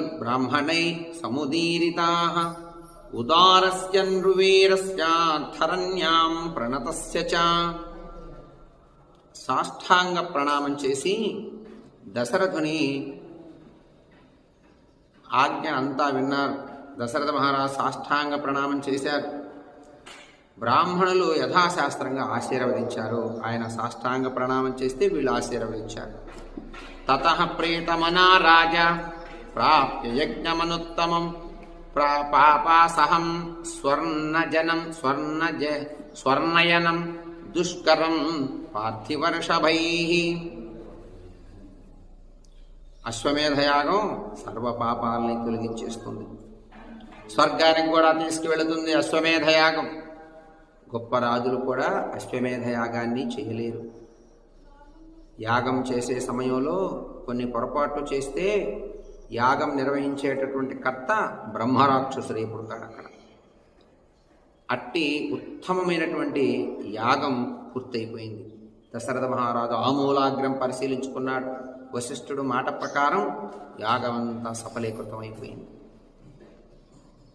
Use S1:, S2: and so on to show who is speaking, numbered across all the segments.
S1: బ్రాహ్మణై సముదీరితాః ఉదారస్య ప్రణతస్య చ. సాష్టాంగ ప్రణామం చేసి దశరథుని ఆజ్ఞ అంతా విన్నారు. దశరథ మహారాజ్ సాష్టాంగ ప్రణామం చేశారు. బ్రాహ్మణులు యథాశాస్త్రంగా ఆశీర్వదించారు. ఆయన సాష్టాంగ ప్రణామం చేస్తే వీళ్ళు ఆశీర్వదించారు. తత ప్రేతమనా రాజా ప్రాప్య యజ్ఞమనుత్తమం పాపాసహం స్వర్ణజనం స్వర్ణజ స్వర్ణయనం దుష్కరం పార్థివర్షభై. అశ్వమేధయాగం సర్వపాపాలని తొలగించేస్తుంది. స్వర్గానికి కూడా తీసుకువెళుతుంది అశ్వమేధయాగం. గొప్ప రాజులు కూడా అశ్వమేధ యాగాన్ని చేయలేరు. యాగం చేసే సమయంలో కొన్ని పొరపాట్లు చేస్తే యాగం నిర్వహించేటటువంటి కర్త బ్రహ్మరాక్షసుడై పుడతాడు అక్కడ. అట్టి ఉత్తమమైనటువంటి యాగం పూర్తయిపోయింది. దశరథ మహారాజు ఆమూలాగ్రం పరిశీలించుకున్నాడు. వశిష్ఠుడు మాట ప్రకారం యాగం అంతా సఫలీకృతమైపోయింది.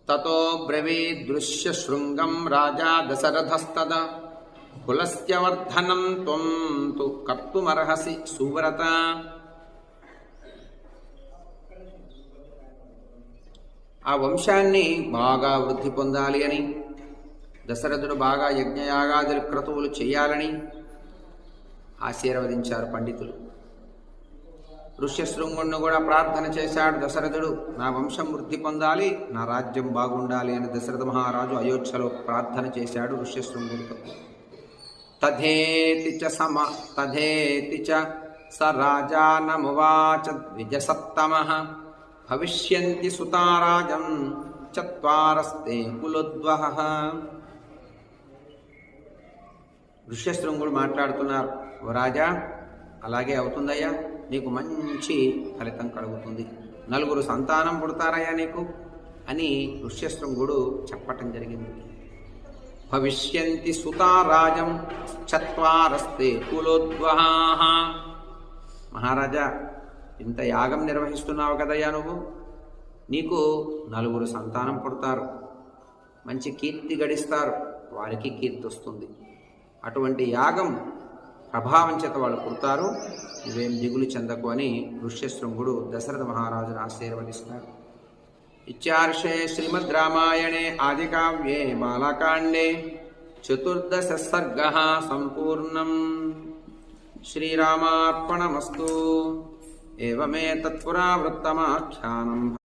S1: తతో బ్రవీదృశ్య శృంగం రాజా దశరథస్తద. కులస్య వర్ధనం త్వం తు కర్తుమర్హసి సువ్రత. ఆ వంశాన్ని బాగా వృద్ధి పొందాలి అని. దశరథుడు బాగా యజ్ఞయాగాదులు క్రతువులు చేయాలని ఆశీర్వదించారు పండితులు. ఋష్యశృంగుణ్ణి కూడా ప్రార్థన చేశాడు దశరథుడు. నా వంశం వృద్ధి పొందాలి నా రాజ్యం బాగుండాలి అని దశరథ మహారాజు అయోధ్యలో ప్రార్థన చేశాడు ఋష్యశృంగుడితో తథేతి చ సమ తథేతి చ స రాజానమువాచ ద్విజసత్తమ భవిష్యంతి సుతారాజం చత్వారస్తే కులోద్వహ. ఋష్యశృంగుడు మాట్లాడుతున్నారు. "ఓ రాజా అలాగే అవుతుందయ్యా నీకు మంచి ఫలితం కలుగుతుంది. నలుగురు సంతానం పుడతారయ్యా నీకు అని ఋష్యశృంగుడు చెప్పటం జరిగింది. భవిష్యంతి సుతారాజం చత్వారస్తే కులోద్వహ. మహారాజా ఇంత యాగం నిర్వహిస్తున్నావు కదయ్యా నువ్వు? నీకు నలుగురు సంతానం పుడతారు. మంచి కీర్తి గడిస్తారు. వారికి కీర్తి వస్తుంది. అటువంటి యాగం ప్రభావం చేత వాళ్ళు పుడతారు. నువ్వేం దిగులు చెందకు అని ఋష్యశృంగుడు దశరథ మహారాజును ఆశీర్వదిస్తారు ఇత్యార్షే శ్రీమద్ రామాయణే ఆదికావ్యే బాలకాండే చతుర్దశ సర్గ సంపూర్ణం. శ్రీరామార్పణమస్తు. ఏవమే తత్పురావృత్తమాఖ్యానం